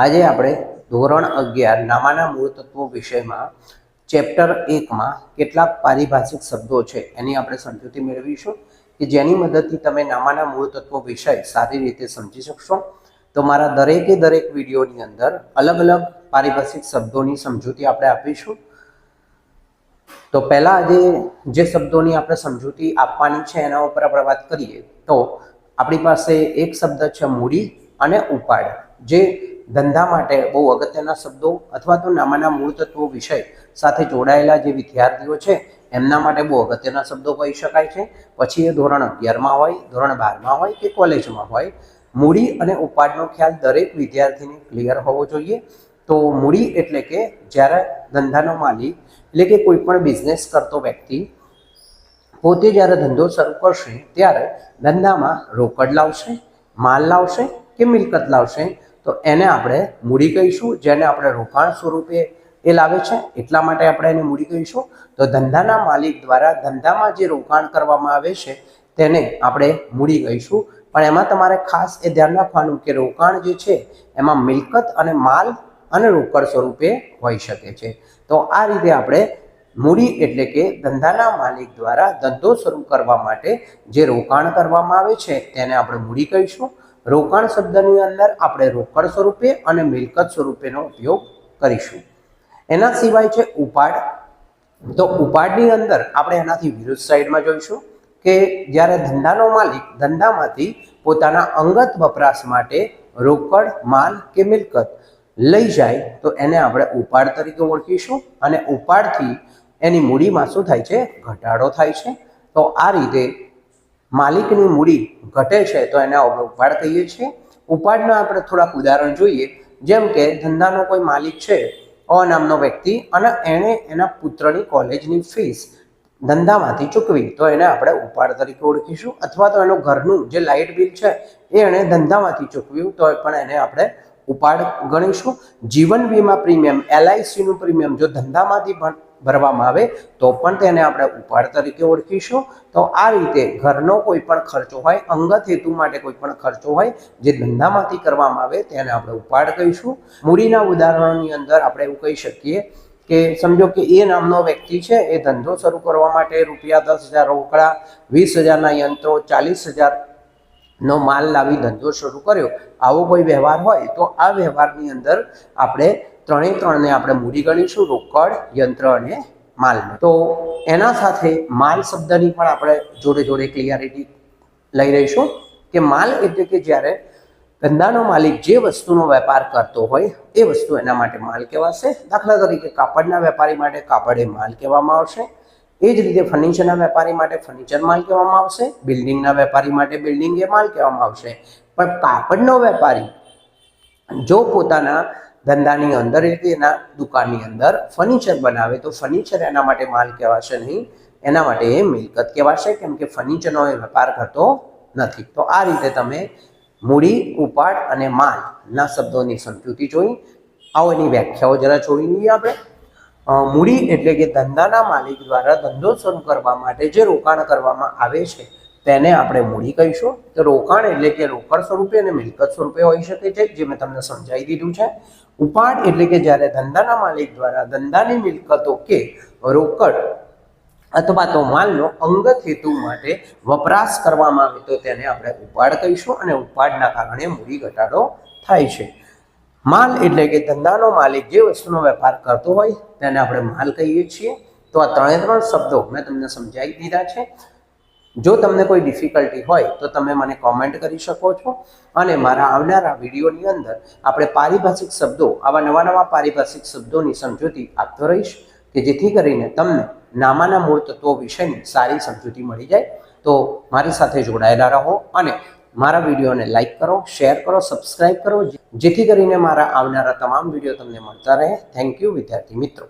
આજે આપણે ધોરણ અગિયાર નામાના મૂળ તત્વો વિષયમાં ચેપ્ટર એકમાં કેટલાક પારિભાષિક શબ્દો છે, એની આપણે સમજૂતી મેળવીશું. કે જેની મદદથી તમે નામાના મૂળ તત્વો વિષય સારી રીતે સમજી શકશો. તો મારા દરેકે દરેક વિડીયોની અંદર અલગ અલગ પારિભાષિક શબ્દોની સમજૂતી આપણે આપીશું. તો પહેલાં આજે જે શબ્દોની આપણે સમજૂતી આપવાની છે, એના ઉપર આપણે વાત કરીએ તો આપણી પાસે એક શબ્દ છે મૂડી અને ઉપાડ. જે ધંધા માટે બહુ અગત્યના શબ્દો અથવા તો નામાના મૂળ તત્વો વિષય સાથે જોડાયેલા જે વિદ્યાર્થીઓ છે, એમના માટે બહુ અગત્યના શબ્દો કહી શકાય છે. પછી એ ધોરણ અગિયારમાં હોય, ધોરણ બારમાં હોય કે કોલેજમાં હોય. મૂડી અને ઉપાડનો ખ્યાલ દરેક વિદ્યાર્થીને ક્લિયર હોવો જોઈએ. તો મૂડી એટલે કે જ્યારે ધંધાનો માલિક, એટલે કે કોઈ પણ બિઝનેસ કરતો વ્યક્તિ પોતે જ્યારે ધંધો શરૂ કરશે, ત્યારે ધંધામાં રોકડ લાવશે, માલ લાવશે કે મિલકત લાવશે? તો એને આપણે મૂડી કહીશું, જેને આપણે રોકાણ સ્વરૂપે એ લાવે છે. એટલા માટે આપણે એને મૂડી કહીશું. તો ધંધાના માલિક દ્વારા ધંધામાં જે રોકાણ કરવામાં આવે છે, તેને આપણે મૂડી કહીશું. પણ એમાં તમારે ખાસ એ ધ્યાન રાખવાનું કે રોકાણ જે છે, એમાં મિલકત અને માલ અને રોકડ સ્વરૂપે હોઈ શકે છે. તો આ રીતે આપણે મૂડી એટલે કે ધંધાના માલિક દ્વારા ધંધો શરૂ કરવા માટે જે રોકાણ કરવામાં આવે છે, તેને આપણે મૂડી કહીશું. રોકાણ શબ્દની અંદર આપણે રોકડ સ્વરૂપે અને મિલકત સ્વરૂપેનો ઉપયોગ કરીશું. એના સિવાય છે ઉપાડ. તો ઉપાડની અંદર આપણે એનાથી વિરુદ્ધ સાઈડમાં જોઈશું કે જ્યારે ધંધાનો માલિક ધંધામાંથી પોતાના અંગત વપરાશ માટે રોકડ, માલ કે મિલકત લઈ જાય, તો એને આપણે ઉપાડ તરીકે ઓળખીશું અને ઉપાડથી એની મૂડીમાં શું થાય છે? ઘટાડો થાય છે. તો આ રીતે માલિકની મૂડી ઘટે છે તો એને ઉપાડ કહીએ છીએ. ઉપાડના આપણે થોડાક ઉદાહરણ જોઈએ. જેમ કે ધંધાનો કોઈ માલિક છે અ નામનો વ્યક્તિ, અને એણે એના પુત્રની કોલેજની ફીસ ધંધામાંથી ચૂકવી, તો એને આપણે ઉપાડ તરીકે ઓળખીશું. અથવા તો એનું ઘરનું જે લાઇટ બિલ છે, એ એણે ધંધામાંથી ચૂકવ્યું તો પણ એને આપણે ઉપાડ ગણીશું. જીવન વીમા પ્રીમિયમ, એલઆઈસીનું પ્રીમિયમ જો ધંધામાંથી પણ ભરવામાં આવે, તો પણ તેને આપણે ઉપાડ તરીકે ઓળખીશું. તો આ રીતે ઘરનો કોઈ પણ ખર્ચો હોય, અંગત હેતુ માટે કોઈ પણ ખર્ચો હોય, જે ધંધામાંથી કરવામાં આવે, તેને આપણે ઉપાડ કહીશું. મૂડીના ઉદાહરણોની અંદર આપણે એવું કહી શકીએ કે સમજો કે એ નામનો વ્યક્તિ છે, એ ધંધો શરૂ કરવા માટે રૂપિયા દસ હજાર રોકડા, વીસ હજારના યંત્રો, ચાલીસ હજાર નો માલ લાવી ધંધો શરૂ કર્યો, આવો કોઈ વ્યવહાર હોય તો આ વ્યવહારની અંદર આપણે ત્રણે ત્રણને આપણે મૂડી ગણીશું, રોકડ, યંત્ર અને માલને. તો એના સાથે માલ શબ્દની પણ આપણે જોડે જોડે ક્લિયરિટી લઈ રહીશું કે માલ એટલે કે જ્યારે ધંધાનો માલિક જે વસ્તુનો વેપાર કરતો હોય, એ વસ્તુ એના માટે માલ કહેવાશે. દાખલા તરીકે કાપડના વેપારી માટે કાપડ એ માલ કહેવામાં આવશે. એ જ રીતે ફર્નિચરના વેપારી માટે ફર્નિચર માલ કહેવામાં આવશે બિલ્ડિંગના વેપારી માટે બિલ્ડિંગ એ માલ કહેવામાં આવશે. પણ કાપડનો વેપારી જો પોતાના ધંધાની અંદર એટલે એના દુકાનની અંદર ફર્નિચર બનાવે, તો ફર્નિચર એના માટે માલ કહેવાશે નહીં. એના માટે એ મિલકત કહેવાશે, કેમ કે ફર્નિચરનો એ વેપાર કરતો નથી. તો આ રીતે તમે મૂડી, ઉપાડ અને માલના શબ્દોની સમજૂતી જોઈ. આવો એની વ્યાખ્યાઓ જરા જોઈ લઈએ આપણે. મૂડી એટલે કે ધંધાના માલિક દ્વારા ધંધો શરૂ કરવા માટે જે રોકાણ કરવામાં આવે છે, તેને આપણે મૂડી કહીશું. તો રોકાણ એટલે કે રોકડ સ્વરૂપે અને મિલકત સ્વરૂપે હોઈ શકે છે, જે મેં તમને સમજાવી દીધું છે. ઉપાડ એટલે કે જ્યારે ધંધાના માલિક દ્વારા ધંધાની મિલકતો કે રોકડ અથવા તો માલનો અંગત હેતુ માટે વપરાશ કરવામાં આવે તો તેને આપણે ઉપાડ કહીશું અને ઉપાડના કારણે મૂડી ઘટાડો થાય છે. માલ એટલે કે ધંધાનો માલિક જે વસ્તુનો વેપાર કરતો હોય તેને આપણે માલ કહીએ છીએ. તો આ ત્રણે ત્રણ શબ્દો મેં તમને સમજાવી દીધા છે. જો તમને કોઈ ડિફિકલ્ટી હોય તો તમે મને કોમેન્ટ કરી શકો છો. અને મારા આવનારા વિડીયોની અંદર આપણે પારિભાષિક શબ્દો, આવા નવા નવા પારિભાષિક શબ્દોની સમજૂતી આપતો રહીશ કે જેથી કરીને તમને નામાના મૂળ તત્વો વિશેની સારી સમજૂતી મળી જાય. તો મારી સાથે જોડાયેલા રહો અને મારા વિડીયોને લાઇક કરો, શેર કરો, સબસ્ક્રાઇબ કરો જેથી કરીને મારા આવનારા તમામ વીડિયો તમને મળતા રહે. થેન્ક યુ વિદ્યાર્થી મિત્રો.